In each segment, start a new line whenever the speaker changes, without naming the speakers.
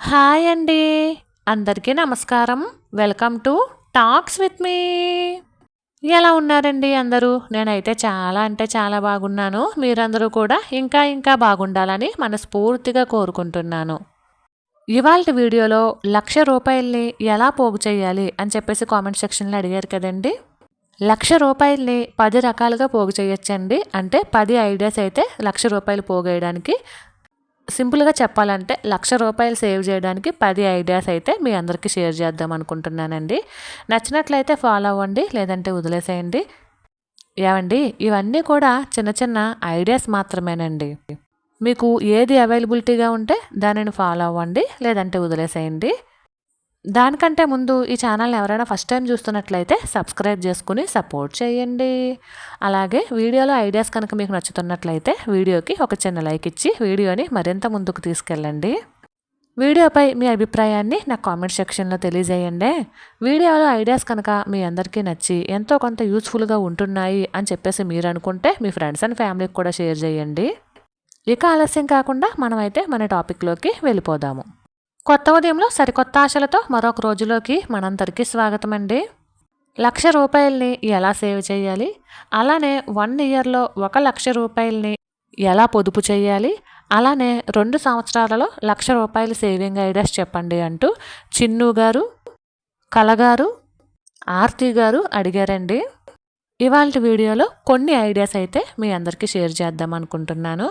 Hi అండి. అందరికీ నమస్కారం. Welcome to talks with me. ఎలా ఉన్నారండి అందరూ? నేనైతే చాలా అంటే చాలా బాగున్నాను. మీరందరూ కూడా ఇంకా ఇంకా బాగుండాలని మనస్ఫూర్తిగా కోరుకుంటున్నాను. ఇవాళ వీడియోలో లక్ష రూపాయల్ని ఎలా పోగు చేయాలి అని చెప్పేసి కామెంట్ సెక్షన్లో అడిగారు కదండి. లక్ష రూపాయల్ని పది రకాలుగా పోగు చేయొచ్చండి. అంటే పది ఐడియాస్ అయితే లక్ష రూపాయలు పోగేయడానికి సింపుల్గా చెప్పాలంటే లక్ష రూపాయలు సేవ్ చేయడానికి పది ఐడియాస్ అయితే మీ అందరికీ షేర్ చేద్దాం అనుకుంటున్నానండి. నచ్చినట్లయితే ఫాలో అవ్వండి లేదంటే వదిలేసేయండి. ఏమండి ఇవన్నీ కూడా చిన్న చిన్న ఐడియాస్ మాత్రమేనండి. మీకు ఏది అవైలబిలిటీగా ఉంటే దానిని ఫాలో అవ్వండి లేదంటే వదిలేసేయండి. దానికంటే ముందు ఈ ఛానల్ని ఎవరైనా ఫస్ట్ టైం చూస్తున్నట్లయితే సబ్స్క్రైబ్ చేసుకుని సపోర్ట్ చేయండి. అలాగే వీడియోలో ఐడియాస్ కనుక మీకు నచ్చుతున్నట్లయితే వీడియోకి ఒక చిన్న లైక్ ఇచ్చి వీడియోని మరింత ముందుకు తీసుకెళ్ళండి. వీడియోపై మీ అభిప్రాయాన్ని నా కామెంట్ సెక్షన్లో తెలియజేయండి. వీడియోలో ఐడియాస్ కనుక మీ అందరికీ నచ్చి ఎంతో కొంత యూస్ఫుల్గా ఉంటున్నాయి అని చెప్పేసి మీరు అనుకుంటే మీ ఫ్రెండ్స్ అండ్ ఫ్యామిలీకి కూడా షేర్ చేయండి. ఇక ఆలస్యం కాకుండా మనమైతే మన టాపిక్లోకి వెళ్ళిపోదాము. కొత్త ఉదయంలో సరికొత్త ఆశలతో మరొక రోజులోకి మనందరికీ స్వాగతం అండి లక్ష రూపాయల్ని ఎలా సేవ్ చేయాలి? అలానే వన్ ఇయర్లో ఒక లక్ష రూపాయల్ని ఎలా పొదుపు చేయాలి? అలానే రెండు సంవత్సరాలలో లక్ష రూపాయలు సేవింగ్ ఐడియాస్ చెప్పండి అంటూ చిన్ను గారు కలగారు ఆర్తి గారు అడిగారండి. ఇవాళ వీడియోలో కొన్ని ఐడియాస్ అయితే మీ అందరికీ షేర్ చేద్దాం అనుకుంటున్నాను.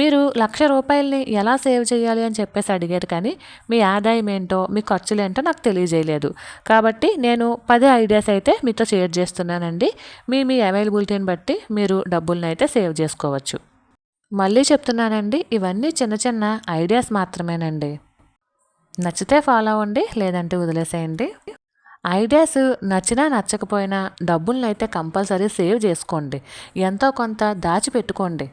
మీరు లక్ష రూపాయలని ఎలా సేవ్ చేయాలి అని చెప్పేసి అడిగారు కానీ మీ ఆదాయం ఏంటో మీ ఖర్చులు ఏంటో నాకు తెలియజేయలేదు. కాబట్టి నేను పది ఐడియాస్ అయితే మీతో షేర్ చేస్తున్నానండి. మీ మీ అవైలబిలిటీని బట్టి మీరు డబ్బులను అయితే సేవ్ చేసుకోవచ్చు. మళ్ళీ చెప్తున్నానండి ఇవన్నీ చిన్న చిన్న ఐడియాస్ మాత్రమేనండి. నచ్చితే ఫాలో అవ్వండి లేదంటే వదిలేసేయండి. ఐడియాస్ నచ్చినా నచ్చకపోయినా డబ్బులను అయితే కంపల్సరీ సేవ్ చేసుకోండి. ఎంతో కొంత దాచిపెట్టుకోండి.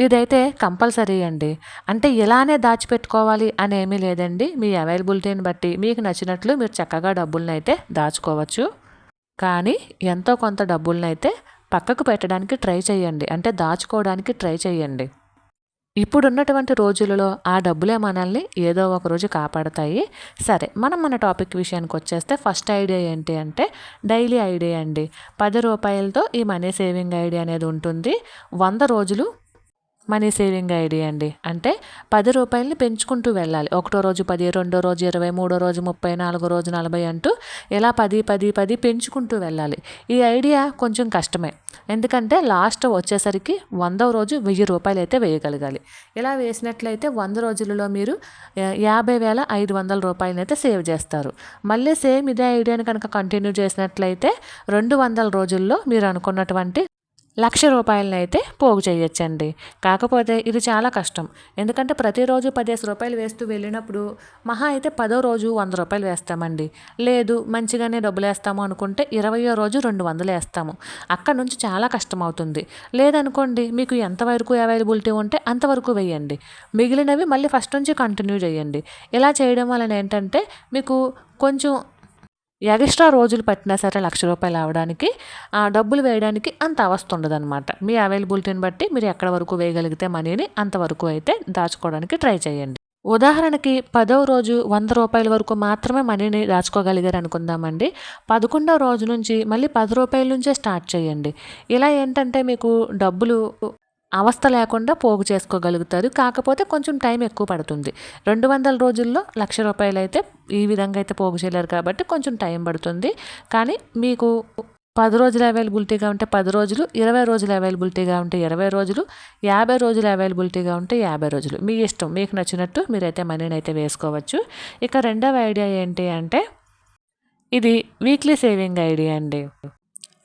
ఇదైతే కంపల్సరీ అండి. అంటే ఇలానే దాచిపెట్టుకోవాలి అని ఏమీ లేదండి. మీ అవైలబిలిటీని బట్టి మీకు నచ్చినట్లు మీరు చక్కగా డబ్బులను అయితే దాచుకోవచ్చు. కానీ ఎంతో కొంత డబ్బులను అయితే పక్కకు పెట్టడానికి ట్రై చేయండి. అంటే దాచుకోవడానికి ట్రై చేయండి. ఇప్పుడున్నటువంటి రోజులలో ఆ డబ్బులే మనల్ని ఏదో ఒక రోజు కాపాడతాయి. సరే మనం మన టాపిక్ విషయానికి వచ్చేస్తే ఫస్ట్ ఐడియా ఏంటి అంటే డైలీ ఐడియా అండి. పది రూపాయలతో ఈ మనీ సేవింగ్ ఐడియా అనేది ఉంటుంది. వంద రోజులు మనీ సేవింగ్ ఐడియా అండి. అంటే పది రూపాయలని పెంచుకుంటూ వెళ్ళాలి. ఒకటో రోజు పది రెండో రోజు ఇరవై మూడో రోజు ముప్పై నాలుగో రోజు నలభై అంటూ ఇలా పది పది పది పెంచుకుంటూ వెళ్ళాలి. ఈ ఐడియా కొంచెం కష్టమే. ఎందుకంటే లాస్ట్ వచ్చేసరికి వందో రోజు వెయ్యి రూపాయలు అయితే వేయగలగాలి. ఇలా వేసినట్లయితే వంద రోజులలో మీరు యాభై వేల ఐదు వందల రూపాయలు అయితే సేవ్ చేస్తారు. మళ్ళీ సేమ్ ఇదే ఐడియాని కనుక కంటిన్యూ చేసినట్లయితే రెండు వందల రోజుల్లో మీరు అనుకున్నటువంటి లక్ష రూపాయలని అయితే పోగు చేయొచ్చండి. కాకపోతే ఇది చాలా కష్టం. ఎందుకంటే ప్రతిరోజు పదిహేను రూపాయలు వేస్తూ వెళ్ళినప్పుడు మహా అయితే పదో రోజు వంద రూపాయలు వేస్తామండి. లేదు మంచిగానే డబ్బులు వేస్తాము అనుకుంటే ఇరవయో రోజు రెండు వందలు వేస్తాము. అక్కడ నుంచి చాలా కష్టం అవుతుంది లేదనుకోండి మీకు ఎంతవరకు అవైలబిలిటీ ఉంటే అంతవరకు వేయండి. మిగిలినవి మళ్ళీ ఫస్ట్ నుంచి కంటిన్యూ చేయండి. ఇలా చేయడం వలన ఏంటంటే మీకు కొంచెం ఎక్స్ట్రా రోజులు పట్టినా సరే లక్ష రూపాయలు అవడానికి డబ్బులు వేయడానికి అంత అవస్థ ఉండదన్నమాట. మీ అవైలబిలిటీని బట్టి మీరు ఎక్కడ వరకు వేయగలిగితే మనీని అంతవరకు అయితే దాచుకోవడానికి ట్రై చేయండి. ఉదాహరణకి పదవ రోజు వంద రూపాయల వరకు మాత్రమే మనీని దాచుకోగలిగారు అనుకుందామండి. పదకొండవ రోజు నుంచి మళ్ళీ పది రూపాయల నుంచే స్టార్ట్ చేయండి. ఇలా ఏంటంటే మీకు డబ్బులు అవస్థ లేకుండా పోగు చేసుకోగలుగుతారు. కాకపోతే కొంచెం టైం ఎక్కువ పడుతుంది. రెండు వందల రోజుల్లో లక్ష రూపాయలు అయితే ఈ విధంగా అయితే పోగు చేయలేరు కాబట్టి కొంచెం టైం పడుతుంది. కానీ మీకు పది రోజులు అవైలబిలిటీగా ఉంటే పది రోజులు ఇరవై రోజులు అవైలబిలిటీగా ఉంటే ఇరవై రోజులు యాభై రోజులు అవైలబిలిటీగా ఉంటే యాభై రోజులు. మీ ఇష్టం మీకు నచ్చినట్టు మీరైతే మనీని అయితే వేసుకోవచ్చు. ఇక రెండవ ఐడియా ఏంటి అంటే ఇది వీక్లీ సేవింగ్ ఐడియా అండి.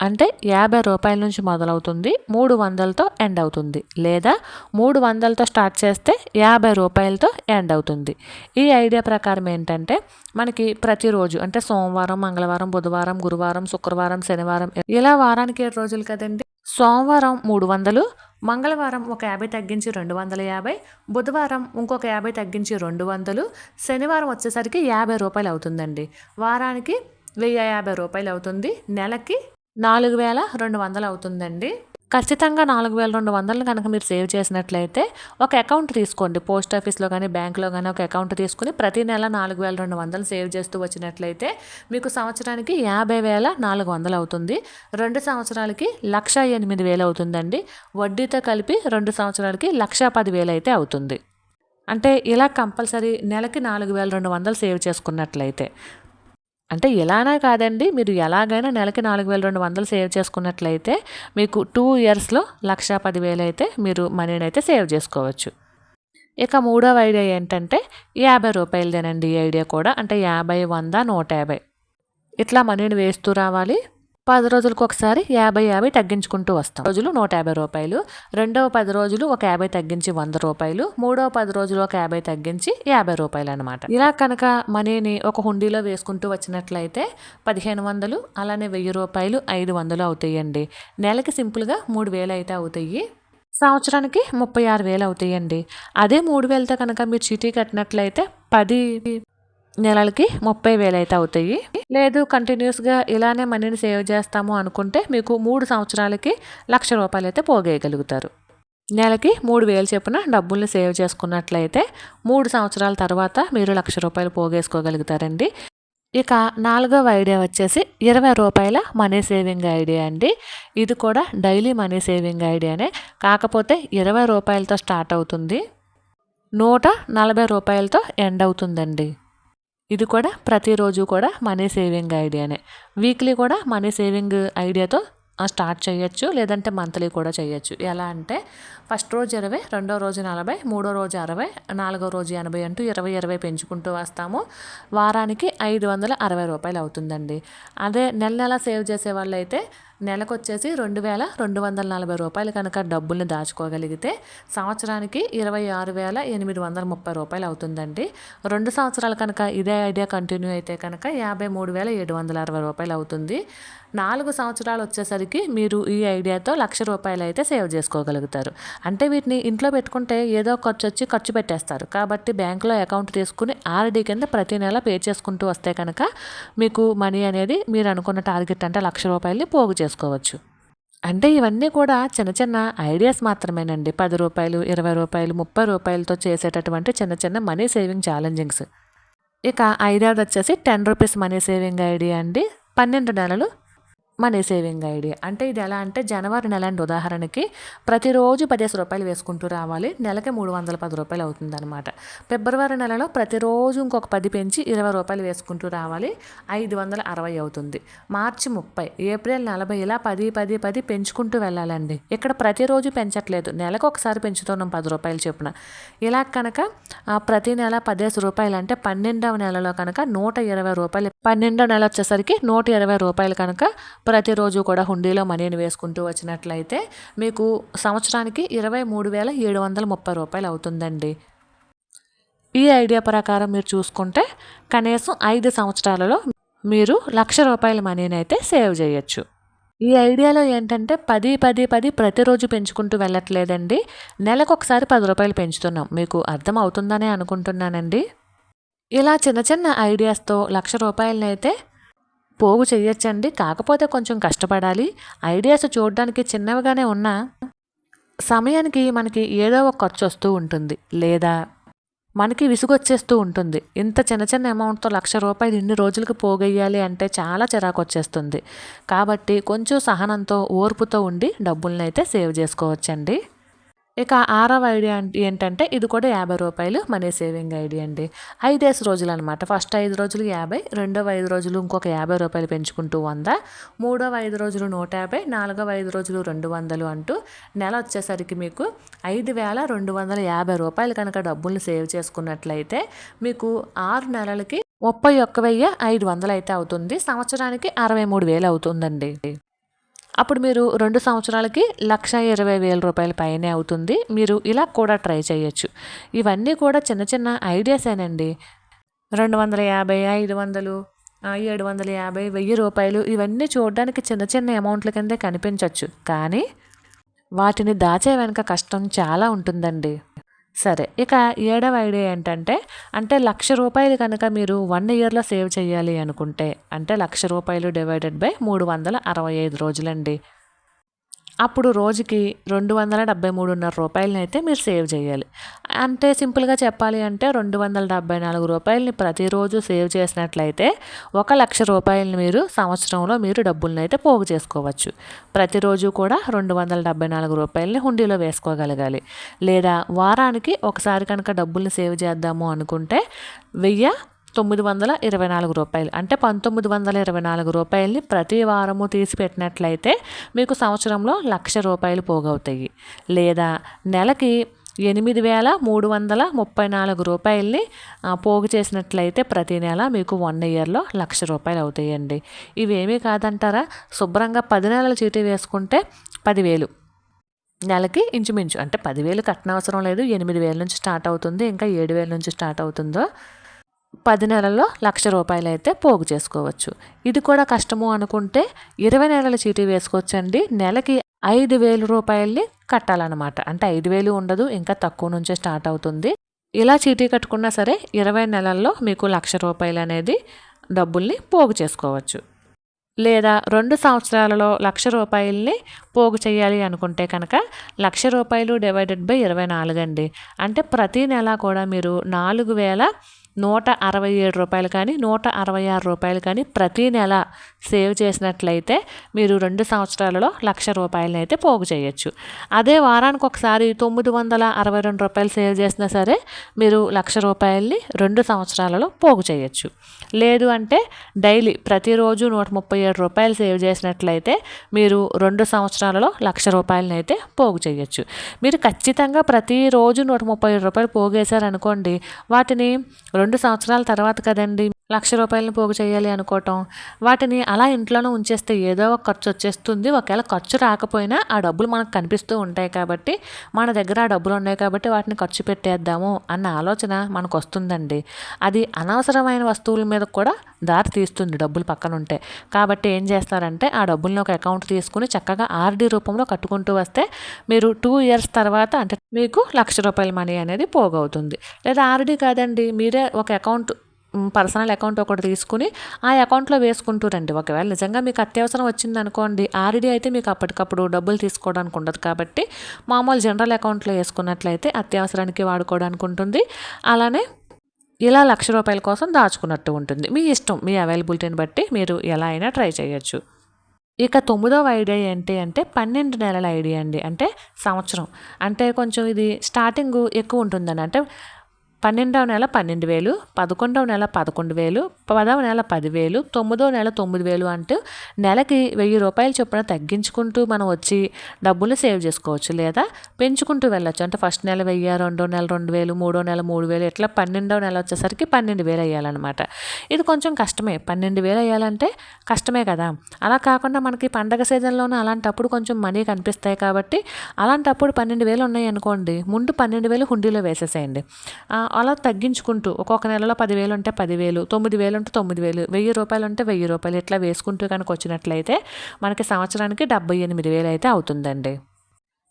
అంటే యాభై రూపాయల నుంచి మొదలవుతుంది మూడు వందలతో ఎండ్ అవుతుంది. లేదా మూడు వందలతో స్టార్ట్ చేస్తే యాభై రూపాయలతో ఎండ్ అవుతుంది. ఈ ఐడియా ప్రకారం ఏంటంటే మనకి ప్రతిరోజు అంటే సోమవారం మంగళవారం బుధవారం గురువారం శుక్రవారం శనివారం ఇలా వారానికి ఏడు రోజులు కదండి. సోమవారం మూడు వందలు మంగళవారం ఒక యాభై తగ్గించి రెండు వందల యాభై బుధవారం ఇంకొక యాభై తగ్గించి రెండు వందలు శనివారం వచ్చేసరికి యాభై రూపాయలు అవుతుందండి. వారానికి వెయ్యి యాభై రూపాయలు అవుతుంది నెలకి నాలుగు వేల రెండు వందలు అవుతుందండి. ఖచ్చితంగా నాలుగు వేల రెండు వందలు కనుక మీరు సేవ్ చేసినట్లయితే ఒక అకౌంట్ తీసుకోండి. పోస్ట్ ఆఫీస్లో కానీ బ్యాంక్లో కానీ ఒక అకౌంట్ తీసుకుని ప్రతి నెల నాలుగు వేల రెండు వందలు సేవ్ చేస్తూ వచ్చినట్లయితే మీకు సంవత్సరానికి యాభై వేల నాలుగు వందలు అవుతుంది. రెండు సంవత్సరాలకి లక్ష ఎనిమిది వేలు అవుతుందండి. వడ్డీతో కలిపి రెండు సంవత్సరాలకి లక్ష పది వేలు అయితే అవుతుంది. అంటే ఇలా కంపల్సరీ నెలకి నాలుగు వేల రెండు వందలు సేవ్ చేసుకున్నట్లయితే అంటే ఇలానే కాదండి మీరు ఎలాగైనా నెలకి నాలుగు వేల రెండు వందలు సేవ్ చేసుకున్నట్లయితే మీకు టూ ఇయర్స్లో లక్ష పదివేలు అయితే మీరు మనీని అయితే సేవ్ చేసుకోవచ్చు. ఇక మూడవ ఐడియా ఏంటంటే యాభై రూపాయలదేనండి ఈ ఐడియా కూడా అంటే యాభై వంద నూట యాభై. ఇట్లా మనీని వేస్తూ రావాలి. పది రోజులకు ఒకసారి యాభై యాభై తగ్గించుకుంటూ వస్తాం. రోజులు నూట యాభై రూపాయలు. రెండవ పది రోజులు ఒక యాభై తగ్గించి వంద రూపాయలు. మూడవ పది రోజులు ఒక యాభై తగ్గించి యాభై రూపాయలు అనమాట ఇలా కనుక మనీని ఒక హుండీలో వేసుకుంటూ వచ్చినట్లయితే పదిహేను వందలు అలానే వెయ్యి రూపాయలు ఐదు వందలు అవుతాయండి. నెలకి సింపుల్గా మూడు వేలు అయితే అవుతాయి. సంవత్సరానికి ముప్పై ఆరు వేలు అవుతాయండి. అదే మూడు వేలతో కనుక మీరు చీటీ కట్టినట్లయితే పది నెలలకి ముప్పై వేలు అయితే అవుతాయి. లేదు కంటిన్యూస్గా ఇలానే మనీని సేవ్ చేస్తాము అనుకుంటే మీకు మూడు సంవత్సరాలకి లక్ష రూపాయలు అయితే పోగేయగలుగుతారు. నెలకి మూడు వేలు చొప్పున డబ్బుల్ని సేవ్ చేసుకున్నట్లయితే మూడు సంవత్సరాల తర్వాత మీరు లక్ష రూపాయలు పోగేసుకోగలుగుతారండి. ఇక నాలుగవ ఐడియా వచ్చేసి ఇరవై రూపాయల మనీ సేవింగ్ ఐడియా అండి. ఇది కూడా డైలీ మనీ సేవింగ్ ఐడియానే. కాకపోతే ఇరవై రూపాయలతో స్టార్ట్ అవుతుంది. నూట నలభై రూపాయలతో ఎండ్ అవుతుందండి. ఇది కూడా ప్రతిరోజు కూడా మనీ సేవింగ్ ఐడియానే. వీక్లీ కూడా మనీ సేవింగ్ ఐడియాతో స్టార్ట్ చేయొచ్చు లేదంటే మంత్లీ కూడా చేయొచ్చు. ఎలా అంటే ఫస్ట్ రోజు ఇరవై రెండో రోజు నలభై మూడో రోజు అరవై నాలుగో రోజు ఎనభై అంటూ ఇరవై ఇరవై పెంచుకుంటూ వస్తాము. వారానికి ఐదు వందల అరవై రూపాయలు అవుతుందండి. అదే నెల నెల సేవ్ చేసే వాళ్ళైతే నెలకు వచ్చేసి రెండు వేల రెండు వందల నలభై రూపాయలు కనుక డబ్బుల్ని దాచుకోగలిగితే సంవత్సరానికి ఇరవై ఆరు వేల ఎనిమిది వందల ముప్పై రూపాయలు అవుతుందండి. రెండు సంవత్సరాలు కనుక ఇదే ఐడియా కంటిన్యూ అయితే కనుక యాభై మూడు వేల ఏడు వందల అరవై రూపాయలు అవుతుంది. నాలుగు సంవత్సరాలు వచ్చేసరికి మీరు ఈ ఐడియాతో లక్ష రూపాయలు అయితే సేవ్ చేసుకోగలుగుతారు. అంటే వీటిని ఇంట్లో పెట్టుకుంటే ఏదో ఖర్చు వచ్చి ఖర్చు పెట్టేస్తారు. కాబట్టి బ్యాంకులో అకౌంట్ తీసుకుని ఆర్డీ కింద ప్రతి నెల పే చేసుకుంటూ వస్తే కనుక మీకు మనీ అనేది మీరు అనుకున్న టార్గెట్ అంటే లక్ష రూపాయలని పోగు చేసుకోవచ్చు అంటే ఇవన్నీ కూడా చిన్న చిన్న ఐడియాస్ మాత్రమేనండి. పది రూపాయలు ఇరవై రూపాయలు ముప్పై రూపాయలతో చేసేటటువంటి చిన్న చిన్న మనీ సేవింగ్ ఛాలెంజింగ్స్. ఇక ఐదవది వచ్చేసి ten rupees money saving idea అండి. పన్నెండు నెలలు మనీ సేవింగ్ ఐడియా అంటే ఇది ఎలా అంటే జనవరి నెల అండి ఉదాహరణకి. ప్రతిరోజు పదిహేను రూపాయలు వేసుకుంటూ రావాలి. నెలకి మూడు వందల పది రూపాయలు అవుతుందన్నమాట. ఫిబ్రవరి నెలలో ప్రతిరోజు ఇంకొక పది పెంచి ఇరవై రూపాయలు వేసుకుంటూ రావాలి. ఐదు వందల అరవై అవుతుంది. మార్చి ముప్పై ఏప్రిల్ నలభై ఇలా పది పది పది పెంచుకుంటూ వెళ్ళాలండి. ఇక్కడ ప్రతిరోజు పెంచట్లేదు. నెలకు ఒకసారి పెంచుతున్నాం పది రూపాయలు చొప్పున. ఇలా కనుక ప్రతి నెల పదిహేను రూపాయలు అంటే పన్నెండవ నెలలో కనుక నూట ఇరవై రూపాయలు పన్నెండవ నెల వచ్చేసరికి నూట ఇరవై రూపాయలు కనుక ప్రతిరోజు కూడా హుండీలో మనీని వేసుకుంటూ వచ్చినట్లయితే మీకు సంవత్సరానికి ఇరవై మూడు వేల ఏడు వందల ముప్పై రూపాయలు అవుతుందండి. ఈ ఐడియా ప్రకారం మీరు చూసుకుంటే కనీసం ఐదు సంవత్సరాలలో మీరు లక్ష రూపాయల మనీని అయితే సేవ్ చేయొచ్చు. ఈ ఐడియాలో ఏంటంటే పది పది పది ప్రతిరోజు పెంచుకుంటూ వెళ్ళట్లేదండి. నెలకు ఒకసారి పది రూపాయలు పెంచుతున్నాం. మీకు అర్థం అవుతుందనే అనుకుంటున్నానండి. ఇలా చిన్న చిన్న ఐడియాస్తో లక్ష రూపాయలనైతే పోగు చేయొచ్చండి కాకపోతే కొంచెం కష్టపడాలి. ఐడియాస్ చూడడానికి చిన్నవిగానే ఉన్నా సమయానికి మనకి ఏదో ఒక ఖర్చు వస్తూ ఉంటుంది. లేదా మనకి విసుగొచ్చేస్తూ ఉంటుంది. ఇంత చిన్న చిన్న అమౌంట్తో లక్ష రూపాయలు ఇన్ని రోజులకు పోగేయాలి అంటే చాలా చిరాకు వచ్చేస్తుంది కాబట్టి కొంచెం సహనంతో ఓర్పుతో ఉండి డబ్బుల్ని అయితే సేవ్ చేసుకోవచ్చండి. ఇక ఆరవ ఐడియా ఏంటంటే ఇది కూడా యాభై రూపాయలు మనీ సేవింగ్ ఐడియా అండి. ఐదేసి రోజులు అనమాట ఫస్ట్ ఐదు రోజులు యాభై రెండవ ఐదు రోజులు ఇంకొక యాభై రూపాయలు పెంచుకుంటూ వంద మూడవ ఐదు రోజులు నూట యాభై నాలుగవ ఐదు రోజులు రెండు వందలు అంటూ నెల వచ్చేసరికి మీకు ఐదు వేల రెండు వందల యాభై రూపాయలు కనుక డబ్బుల్ని సేవ్ చేసుకున్నట్లయితే మీకు ఆరు నెలలకి ముప్పై ఒక్క వెయ్యి ఐదు వందలు అయితే అవుతుంది. సంవత్సరానికి అరవై మూడు వేలు అవుతుందండి. అప్పుడు మీరు రెండు సంవత్సరాలకి లక్ష ఇరవై వేల రూపాయల పైనే అవుతుంది. మీరు ఇలా కూడా ట్రై చేయొచ్చు. ఇవన్నీ కూడా చిన్న చిన్న ఐడియాసేనండి రెండు వందల యాభై ఐదు వందలు ఏడు వందల యాభై వెయ్యి రూపాయలు ఇవన్నీ చూడడానికి చిన్న చిన్న అమౌంట్ల కిందే కనిపించవచ్చు కానీ వాటిని దాచే వెనుక కష్టం చాలా ఉంటుందండి. సరే ఇక ఏడవ ఐడియా ఏంటంటే అంటే లక్ష రూపాయలు కనుక మీరు వన్ ఇయర్లో సేవ్ చేయాలి అనుకుంటే అంటే లక్ష రూపాయలు డివైడెడ్ బై మూడు వందల అరవై ఐదు రోజులండి. అప్పుడు రోజుకి రెండు వందల డెబ్బై మూడున్నర రూపాయలని అయితే మీరు సేవ్ చేయాలి. అంటే సింపుల్గా చెప్పాలి అంటే రెండు వందల డెబ్బై నాలుగు రూపాయలని ప్రతిరోజు సేవ్ చేసినట్లయితే ఒక లక్ష రూపాయలని మీరు సంవత్సరంలో మీరు డబ్బులను అయితే పోగు చేసుకోవచ్చు. ప్రతిరోజు కూడా రెండు వందల డెబ్బై నాలుగు రూపాయలని హుండీలో వేసుకోగలగాలి. లేదా వారానికి ఒకసారి కనుక డబ్బుల్ని సేవ్ చేద్దాము అనుకుంటే వెయ్యి తొమ్మిది వందల ఇరవై నాలుగు రూపాయలు. అంటే పంతొమ్మిది వందల ఇరవై నాలుగు రూపాయలని ప్రతి వారము తీసి పెట్టినట్లయితే మీకు సంవత్సరంలో లక్ష రూపాయలు పోగవుతాయి. లేదా నెలకి ఎనిమిది వేల మూడు వందల ముప్పై నాలుగు రూపాయలని పోగు చేసినట్లయితే ప్రతి నెల మీకు వన్ ఇయర్లో లక్ష రూపాయలు అవుతాయండి. ఇవేమీ కాదంటారా? శుభ్రంగా పది నెలల చీటీ వేసుకుంటే పదివేలు. నెలకి ఇంచుమించు అంటే పదివేలు కట్టనవసరం లేదు. ఎనిమిది వేల నుంచి స్టార్ట్ అవుతుంది ఇంకా ఏడు వేల నుంచి స్టార్ట్ అవుతుందో పది నెలల్లో లక్ష రూపాయలు అయితే పోగు చేసుకోవచ్చు. ఇది కూడా కష్టము అనుకుంటే ఇరవై నెలల చీటీ వేసుకోవచ్చండి. నెలకి ఐదు వేలు రూపాయల్ని కట్టాలన్నమాట. అంటే ఐదు వేలు ఉండదు ఇంకా తక్కువ నుంచే స్టార్ట్ అవుతుంది. ఇలా చీటీ కట్టుకున్నా సరే ఇరవై నెలల్లో మీకు లక్ష రూపాయలు అనేది డబ్బుల్ని పోగు చేసుకోవచ్చు. లేదా రెండు సంవత్సరాలలో లక్ష రూపాయలని పోగు చేయాలి అనుకుంటే కనుక లక్ష రూపాయలు డివైడెడ్ బై ఇరవై నాలుగు అండి. అంటే ప్రతి నెల కూడా మీరు నాలుగు వేల నూట అరవై ఏడు రూపాయలు కానీ నూట అరవై ఆరు రూపాయలు కానీ ప్రతి నెల సేవ్ చేసినట్లయితే మీరు రెండు సంవత్సరాలలో లక్ష రూపాయలని అయితే పోగు చేయొచ్చు. అదే వారానికి ఒకసారి తొమ్మిది వందల అరవై రెండు రూపాయలు సేవ్ చేసినా సరే మీరు లక్ష రూపాయలని రెండు సంవత్సరాలలో పోగు చేయొచ్చు. లేదు అంటే డైలీ ప్రతిరోజు నూట ముప్పై ఏడు రూపాయలు సేవ్ చేసినట్లయితే మీరు రెండు సంవత్సరాలలో లక్ష రూపాయలని అయితే పోగు చేయొచ్చు. మీరు ఖచ్చితంగా ప్రతిరోజు నూట ముప్పై ఏడు రూపాయలు పోగేశారనుకోండి వాటిని రెండు సంవత్సరాల తర్వాత కదండి లక్ష రూపాయలను పోగు చేయాలి అనుకోవటం. వాటిని అలా ఇంట్లోనే ఉంచేస్తే ఏదో ఒక ఖర్చు వచ్చేస్తుంది. ఒకవేళ ఖర్చు రాకపోయినా ఆ డబ్బులు మనకు కనిపిస్తూ ఉంటాయి కాబట్టి మన దగ్గర ఆ డబ్బులు ఉన్నాయి కాబట్టి వాటిని ఖర్చు పెట్టేద్దాము అన్న ఆలోచన మనకు వస్తుందండి. అది అనవసరమైన వస్తువుల మీద కూడా దారి తీస్తుంది డబ్బులు పక్కన ఉంటే. కాబట్టి ఏం చేస్తారంటే ఆ డబ్బుల్ని ఒక అకౌంట్ తీసుకుని చక్కగా ఆర్డీ రూపంలో కట్టుకుంటూ వస్తే మీరు టూ ఇయర్స్ తర్వాత అంటే మీకు లక్ష రూపాయల మనీ అనేది పోగవుతుంది. లేదా ఆర్డీ కాదండి మీరే ఒక అకౌంట్ పర్సనల్ అకౌంట్ ఒకటి తీసుకుని ఆ అకౌంట్లో వేసుకుంటారండి. ఒకవేళ నిజంగా మీకు అత్యవసరం వచ్చిందనుకోండి ఆర్డీ అయితే మీకు అప్పటికప్పుడు డబ్బులు తీసుకోవడానికి ఉండదు కాబట్టి మామూలు జనరల్ అకౌంట్లో వేసుకున్నట్లయితే అత్యవసరానికి వాడుకోవడానికి ఉంటుంది. అలానే ఇలా లక్ష రూపాయల కోసం దాచుకున్నట్టు ఉంటుంది. మీ ఇష్టం మీ అవైలబిలిటీని బట్టి మీరు ఎలా అయినా ట్రై చేయొచ్చు. ఇక తొమ్మిదవ ఐడియా ఏంటి అంటే పన్నెండు నెలల ఐడియా అండి. అంటే సంవత్సరం. అంటే కొంచెం ఇది స్టార్టింగ్ ఎక్కువ ఉంటుందని అంటే పన్నెండవ నెల పన్నెండు వేలు పదకొండవ నెల పదకొండు వేలు పదవ నెల పదివేలు తొమ్మిదవ నెల తొమ్మిది వేలు అంటూ నెలకి వెయ్యి రూపాయలు చొప్పున తగ్గించుకుంటూ మనం వచ్చి డబ్బులు సేవ్ చేసుకోవచ్చు లేదా పెంచుకుంటూ వెళ్ళొచ్చు. అంటే ఫస్ట్ నెల వెయ్యి రెండో నెల రెండు వేలు మూడో నెల మూడు వేలు ఇట్లా పన్నెండవ నెల వచ్చేసరికి పన్నెండు వేలు అయ్యాలన్నమాట. ఇది కొంచెం కష్టమే. పన్నెండు వేలు అయ్యాలంటే కష్టమే కదా. అలా కాకుండా మనకి పండగ సీజన్లోనే అలాంటప్పుడు కొంచెం మనీ కనిపిస్తాయి కాబట్టి అలాంటప్పుడు పన్నెండు వేలు ఉన్నాయి అనుకోండి ముందు పన్నెండు వేలు హుండీలో వేసేసేయండి. అలా తగ్గించుకుంటూ ఒక్కొక్క నెలలో పదివేలు ఉంటే పదివేలు తొమ్మిది వేలు ఉంటే తొమ్మిది వేలు వెయ్యి రూపాయలు ఉంటే వెయ్యి రూపాయలు ఇట్లా వేసుకుంటూ కనుక వచ్చినట్లయితే మనకి సంవత్సరానికి డెబ్బై ఎనిమిది వేలు అయితే అవుతుందండి.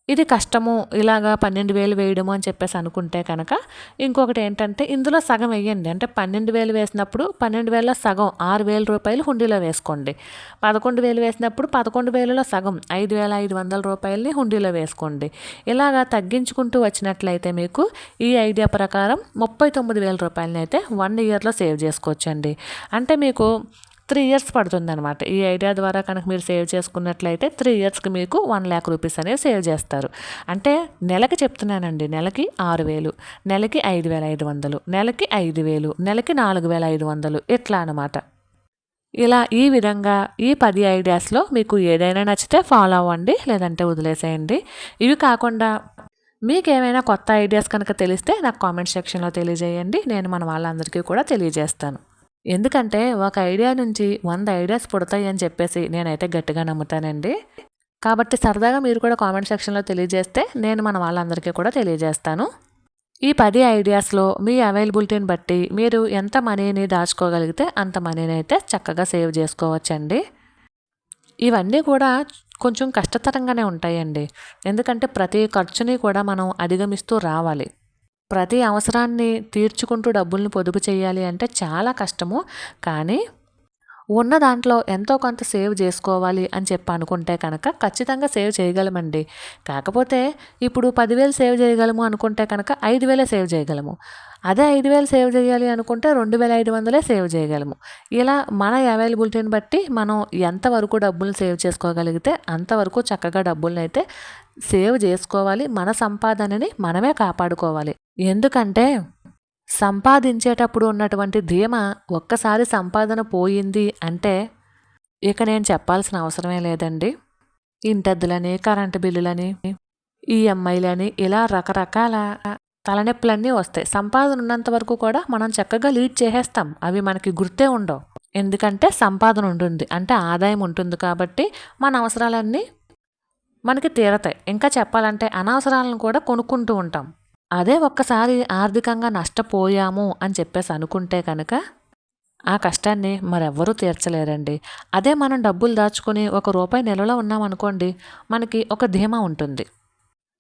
ఇది కష్టము ఇలాగా పన్నెండు వేలు వేయడము అని చెప్పేసి అనుకుంటే కనుక ఇంకొకటి ఏంటంటే ఇందులో సగం వేయండి. అంటే పన్నెండు వేలు వేసినప్పుడు పన్నెండు వేల సగం ఆరు వేల రూపాయలు హుండీలో వేసుకోండి. పదకొండు వేలు వేసినప్పుడు పదకొండు వేలలో సగం ఐదు వేల ఐదు వందల రూపాయలని హుండీలో వేసుకోండి. ఇలాగా తగ్గించుకుంటూ వచ్చినట్లయితే మీకు ఈ ఐడియా ప్రకారం ముప్పై తొమ్మిది వేల రూపాయలని అయితే వన్ ఇయర్లో సేవ్ చేసుకోవచ్చండి. అంటే మీకు త్రీ ఇయర్స్ పడుతుంది అనమాట ఈ ఐడియా ద్వారా కనుక మీరు సేవ్ చేసుకున్నట్లయితే త్రీ ఇయర్స్కి మీకు వన్ ల్యాక్ రూపీస్ అనేవి సేవ్ చేస్తారు. అంటే నెలకి చెప్తున్నానండి నెలకి ఆరు వేలు నెలకి ఐదు వేల ఐదు వందలు నెలకి ఐదు వేలు నెలకి నాలుగు వేల ఐదు వందలు ఇట్లా అనమాట ఇలా ఈ విధంగా ఈ పది ఐడియాస్లో మీకు ఏదైనా నచ్చితే ఫాలో అవ్వండి లేదంటే వదిలేసేయండి. ఇవి కాకుండా మీకు ఏమైనా కొత్త ఐడియాస్ కనుక తెలిస్తే నాకు కామెంట్ సెక్షన్లో తెలియజేయండి. నేను మన వాళ్ళందరికీ కూడా తెలియజేస్తాను. ఎందుకంటే ఒక ఐడియా నుంచి వంద ఐడియాస్ పుడతాయి అని చెప్పేసి నేనైతే గట్టిగా నమ్ముతానండి. కాబట్టి సరదాగా మీరు కూడా కామెంట్ సెక్షన్లో తెలియజేస్తే నేను మన వాళ్ళందరికీ కూడా తెలియజేస్తాను. ఈ పది ఐడియాస్లో మీ అవైలబిలిటీని బట్టి మీరు ఎంత మనీని దాచుకోగలిగితే అంత మనీని అయితే చక్కగా సేవ్ చేసుకోవచ్చండి. ఇవన్నీ కూడా కొంచెం కష్టతరంగానే ఉంటాయండి. ఎందుకంటే ప్రతి ఖర్చుని కూడా మనం అధిగమిస్తూ రావాలి. ప్రతి అవసరాన్ని తీర్చుకుంటూ డబ్బుల్ని పొదుపు చేయాలి అంటే చాలా కష్టము. కానీ ఉన్న దాంట్లో ఎంతో కొంత సేవ్ చేసుకోవాలి అని చెప్పి అనుకుంటే కనుక ఖచ్చితంగా సేవ్ చేయగలమండి. కాకపోతే ఇప్పుడు పదివేలు సేవ్ చేయగలము అనుకుంటే కనుక ఐదు వేలే సేవ్ చేయగలము. అదే ఐదు వేలు సేవ్ చేయాలి అనుకుంటే రెండు వేల ఐదు వందలే సేవ్ చేయగలము. ఇలా మన అవైలబిలిటీని బట్టి మనం ఎంతవరకు డబ్బులు సేవ్ చేసుకోగలిగితే అంతవరకు చక్కగా డబ్బులను అయితే సేవ్ చేసుకోవాలి. మన సంపాదనని మనమే కాపాడుకోవాలి. ఎందుకంటే సంపాదించేటప్పుడు ఉన్నటువంటి ధీమ ఒక్కసారి సంపాదన పోయింది అంటే ఇక నేను చెప్పాల్సిన అవసరమే లేదండి. ఇంటద్దులని కరెంటు బిల్లులని ఈఎంఐలని ఇలా రకరకాల తలనొప్పులన్నీ వస్తాయి. సంపాదన ఉన్నంత వరకు కూడా మనం చక్కగా లీడ్ చేసేస్తాం. అవి మనకి గుర్తే ఉండవు. ఎందుకంటే సంపాదన ఉంటుంది. అంటే ఆదాయం ఉంటుంది కాబట్టి మన అవసరాలన్నీ మనకి తీరతాయి. ఇంకా చెప్పాలంటే అనవసరాలను కూడా కొనుక్కుంటూ ఉంటాం. అదే ఒక్కసారి ఆర్థికంగా నష్టపోయాము అని చెప్పేసి అనుకుంటే కనుక ఆ కష్టాన్ని మరెవ్వరూ తీర్చలేరండి. అదే మనం డబ్బులు దాచుకుని ఒక రూపాయి నెలలో ఉన్నామనుకోండి మనకి ఒక ధీమా ఉంటుంది.